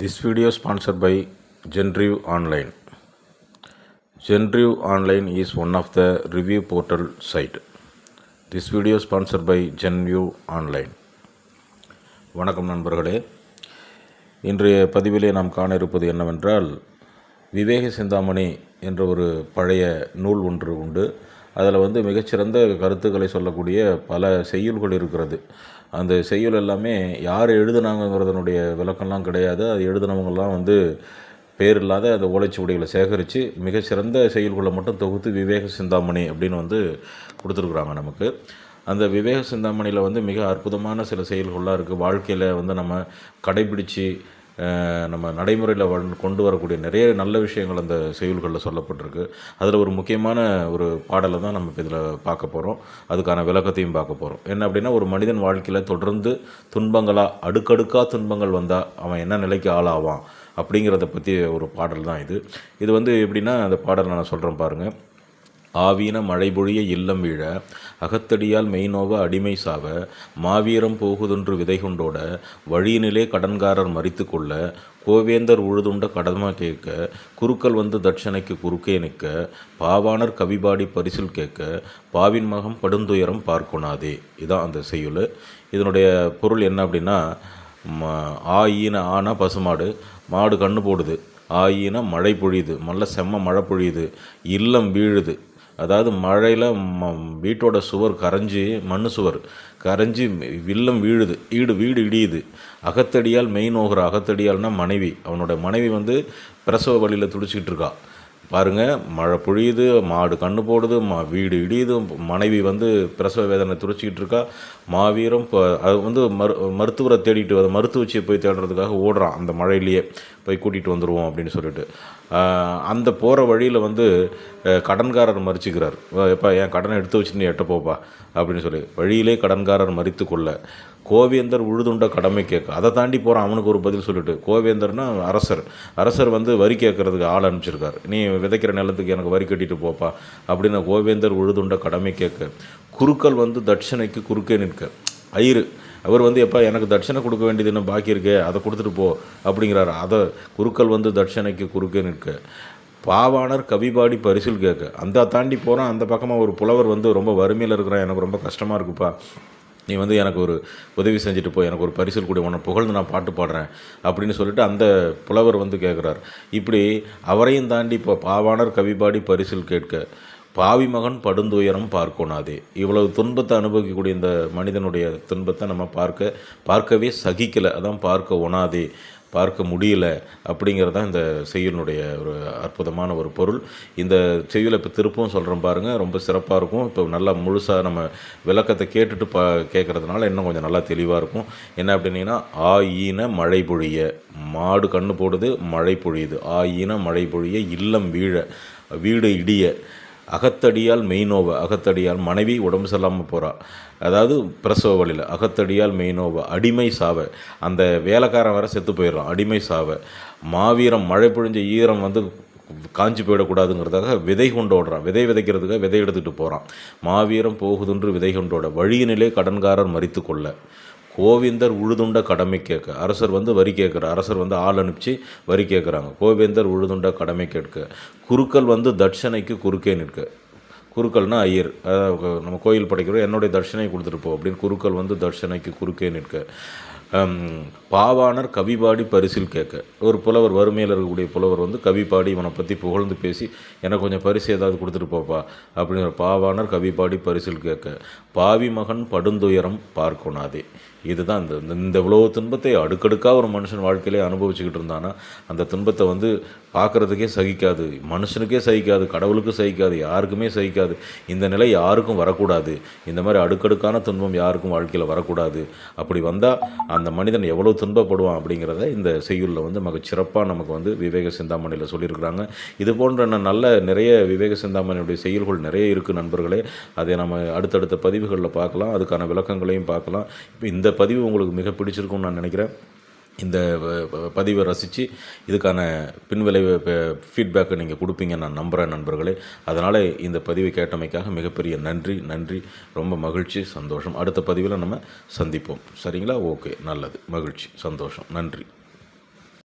This video sponsored by Genriv online Genriv online is one of the review portal site. This video sponsored by Genriv online வணக்கம் நண்பர்களே இன்றைய பதிவிலே நாம் காண இருப்பது என்னவென்றால் விவேக சிந்தாமணி என்ற ஒரு பழைய நூல் ஒன்று உண்டு அதில் வந்து மிகச்சிறந்த கருத்துக்களை சொல்லக்கூடிய பல செய்யுள்கள் இருக்கிறது. அந்த செய்யுள் எல்லாமே யார் எழுதுனாங்கிறதனுடைய விளக்கம்லாம் கிடையாது. அது எழுதினவங்கெல்லாம் வந்து பேர் இல்லாத அந்த ஓலைச்சுவடிகளை சேகரித்து மிகச்சிறந்த செய்யுள்களை மட்டும் தொகுத்து விவேக சிந்தாமணி அப்படின்னு வந்து கொடுத்துருக்குறாங்க நமக்கு. அந்த விவேக சிந்தாமணியில் வந்து மிக அற்புதமான சில செயல்கள்லாம் இருக்குது வாழ்க்கையில் வந்து நம்ம கடைபிடித்து நம்ம நடைமுறையில் வ- கொண்டு வரக்கூடிய நிறைய நல்ல விஷயங்கள் அந்த செய்யுள்களில் சொல்லப்பட்டிருக்கு. அதில் ஒரு முக்கியமான ஒரு பாடலை தான் நம்ம இப்போ இதில் பார்க்க போகிறோம் அதுக்கான விளக்கத்தையும் பார்க்க போகிறோம் என்ன அப்படின்னா ஒரு மனிதன் வாழ்க்கையில் தொடர்ந்து துன்பங்களாக அடுக்கடுக்காக துன்பங்கள் வந்தால் அவன் என்ன நிலைக்கு ஆளாவான் அப்படிங்கிறத பற்றி ஒரு பாடல் தான் இது. இது வந்து எப்படின்னா அந்த பாடல் நான் சொல்கிறேன் பாருங்கள் ஆவீன மழைபொழிய இல்லம் வீழ அகத்தடியால் மெய்நோவ அடிமை சாவ மாவீரம் போகுதொன்று விதை கொண்டோட வழியினிலே கடன்காரர் மறித்து கொள்ள கோவேந்தர் உழுதுண்ட கடமா கேட்க குருக்கள் வந்து தட்சணைக்கு குறுக்கே நிற்க பாவாணர் கவிபாடி பரிசில் கேட்க பாவின் மகம் படுந்துயரம் பார்க்கொணாதே. இதான் அந்த செய்யுள். இதனுடைய பொருள் என்ன அப்படின்னா ம- ஆ ஆனா பசுமாடு மாடு கண்ணு போடுது. ஆயினா மழை பொழியுது நல்ல செம்ம மழை பொழியுது. இல்லம் வீழுது. அதாவது மழையில் ம வீட்டோட சுவர் கரைஞ்சி மண் சுவர் கரைஞ்சி வில்லம் வீழுது. ஈடு வீடு இடியுது. அகத்தடியால் மெயின் நோகிற அகத்தடியால்னா மனைவி. அவனோட மனைவி வந்து பிரசவ வழியில் துடிச்சிக்கிட்டு இருக்கா. பாருங்கள் மழை பொழியுது மாடு கண்ணு போடுது மா வீடு இடியுது மனைவி வந்து பிரசவ வேதனை துடிச்சிக்கிட்டு இருக்கா மாவீரம் இப்போ அது வந்து மரு மருத்துவரை தேடிட்டு வர மருத்துவச்சியை போய் தேடுறதுக்காக ஓடுறான் அந்த மழையிலேயே போய் கூட்டிகிட்டு வந்துடுவோம் அப்படின்னு சொல்லிட்டு. அந்த போகிற வழியில் வந்து கடன்காரர் மறிச்சுக்கிறார். எப்போ என் கடனை எடுத்து வச்சுட்டு நீ எட்ட போப்பா அப்படின்னு சொல்லி. வழியிலே கடன்காரர் மறித்து கொள்ள. கோவேந்தர் உழுதுண்ட கடமை கேட்க. அதை தாண்டி போகிறான் அவனுக்கு ஒரு பதில் சொல்லிட்டு. கோவேந்தர்னா அரசர். அரசர் வந்து வரி கேட்கறதுக்கு ஆள் அனுப்பிச்சிருக்கார். நீ விதைக்கிற நிலத்துக்கு எனக்கு வரி கட்டிட்டு போப்பா. அப்படின்னு கோவேந்தர் உழுதுண்ட கடமை கேட்க. குருக்கள் வந்து தட்சணைக்கு குறுக்கே நிற்க. ஐரு அவர் வந்து எப்பா எனக்கு தட்சணை கொடுக்க வேண்டியது என்ன பாக்கி இருக்கே. அதை கொடுத்துட்டு போ. அப்படிங்கிறாரு. அதை குருக்கள் வந்து தட்சணைக்கு குறுக்கே நிற்க. பாவாணர் கவிபாடி பரிசில் கேட்க. அந்த தாண்டி போகிறான் அந்த பக்கமாக ஒரு புலவர் வந்து ரொம்ப வறுமையில் இருக்கிறான். எனக்கு ரொம்ப கஷ்டமாக இருக்குப்பா. நீ வந்து எனக்கு ஒரு உதவி செஞ்சுட்டு போய் எனக்கு ஒரு பரிசல் கூட உன்னை புகழ்ந்து நான் பாட்டு பாடுறேன் அப்படின்னு சொல்லிட்டு அந்த புலவர் வந்து கேட்குறார் இப்படி அவரையும் தாண்டி இப்போ பாவாணர் கவிபாடி பரிசில் கேட்க பாவி மகன் படுந்துயரம் பார்க்கொணாதே இவ்வளவு துன்பத்தை அனுபவிக்கக்கூடிய இந்த மனிதனுடைய துன்பத்தை நம்ம பார்க்க பார்க்கவே சகிக்கலை. அதான் பார்க்க ஒணாதே பார்க்க முடியல அப்படிங்கிறது தான் இந்த செய்யுளினுடைய ஒரு அற்புதமான ஒரு பொருள். இந்த செய்யுளை இப்போ திருப்பவும் சொல்கிறோம் பாருங்கள் ரொம்ப சிறப்பாக இருக்கும். இப்போ நல்லா முழுசாக நம்ம விளக்கத்தை கேட்டுட்டு பா கேட்குறதுனால இன்னும் கொஞ்சம் நல்லா தெளிவாக இருக்கும். என்ன அப்படின்னீங்கன்னா ஆ ஈன மழை பொழிய. மாடு கண்ணு போடுது மழை பொழியுது. ஆ ஈன மழை பொழிய இல்லம் வீழ. வீடு இடிய. அகத்தடியால் மெய்நோவ அகத்தடியால் மனைவி உடம்பு சரியில்லாமல் போகிறா அதாவது பிரசவ வழியில் அகத்தடியால் மெய்நோவ அடிமை சாவை. அந்த வேலைக்காரன் வர செத்து போயிடுறான் அடிமை சாவ. மாவீரம் மழை பொழிஞ்ச ஈரம் வந்து காஞ்சி போயிடக்கூடாதுங்கிறதாக விதை கொண்டு ஓடுறான். விதை விதைக்கிறதுக்காக விதை எடுத்துகிட்டு போகிறான் மாவீரம் போகுதுன்று விதை கொண்டோட வழியினிலே கடன்காரர் மறித்து கொள்ள. கோவிந்தர் உழுதுண்ட கடமை கேட்க அரசர் வந்து வரி கேட்குற அரசர் வந்து ஆள் அனுப்பிச்சு வரி கேட்குறாங்க. கோவிந்தர் உழுதுண்ட கடமை கேட்க குருக்கள் வந்து தட்சணைக்கு குறுக்கே நிற்க. குருக்கள்னா ஐயர் அதாவது நம்ம கோயில் படைக்கிறோம் என்னுடைய தட்சணை கொடுத்துட்டு போ அப்படின்னு குருக்கள் வந்து தட்சணைக்கு குறுக்கே நிற்க. பாவாணர் கவிபாடி பரிசில் கேட்க. ஒரு புலவர் வறுமையில் இருக்கக்கூடிய புலவர் வந்து கவி பாடி இவனை பற்றி புகழ்ந்து பேசி எனக்கு கொஞ்சம் பரிசு ஏதாவது கொடுத்துட்டு போப்பா அப்படிங்கிற பாவாணர் கவிபாடி பரிசில் கேட்க. பாவி மகன் படுந்துயரம் பார்க்கணாதே இதுதான் இந்த இந்த- இந்த இவ்வளோ துன்பத்தை அடுக்கடுக்காக ஒரு மனுஷன் வாழ்க்கையிலே அனுபவிச்சுக்கிட்டு இருந்தானா அந்த துன்பத்தை வந்து பார்க்குறதுக்கே சகிக்காது மனுஷனுக்கே சகிக்காது கடவுளுக்கு சகிக்காது யாருக்குமே சகிக்காது. இந்த நிலை யாருக்கும் வரக்கூடாது. இந்த மாதிரி அடுக்கடுக்கான துன்பம் யாருக்கும் வாழ்க்கையில் வரக்கூடாது. அப்படி வந்தால் அந்த மனிதன் எவ்வளோ துன்பப்படுவான் அப்படிங்கிறத இந்த செய்யுளில் வந்து மிக சிறப்பாக நமக்கு வந்து விவேக சிந்தாமணியில் சொல்லியிருக்கிறாங்க. இது போன்ற நல்ல நிறைய விவேக சிந்தாமணியுடைய செயல்கள் நிறைய இருக்குது நண்பர்களே. அதை நம்ம அடுத்தடுத்த பதிவுகளில் பார்க்கலாம். அதுக்கான விளக்கங்களையும் பார்க்கலாம். இந்த பதிவு உங்களுக்கு மிக பிடிச்சிருக்கும்னு நான் நினைக்கிறேன். இந்த வ- பதிவை ரசித்து இதுக்கான பின்விளைவு ஃபீட்பேக்கை நீங்கள் கொடுப்பீங்க. நான் நம்புகிறேன் நண்பர்களே. அதனால் இந்த பதிவை கேட்டமைக்காக மிகப்பெரிய நன்றி நன்றி. ரொம்ப மகிழ்ச்சி சந்தோஷம். அடுத்த பதிவில் நம்ம சந்திப்போம். சரிங்களா? ஓகே. நல்லது. மகிழ்ச்சி சந்தோஷம். நன்றி.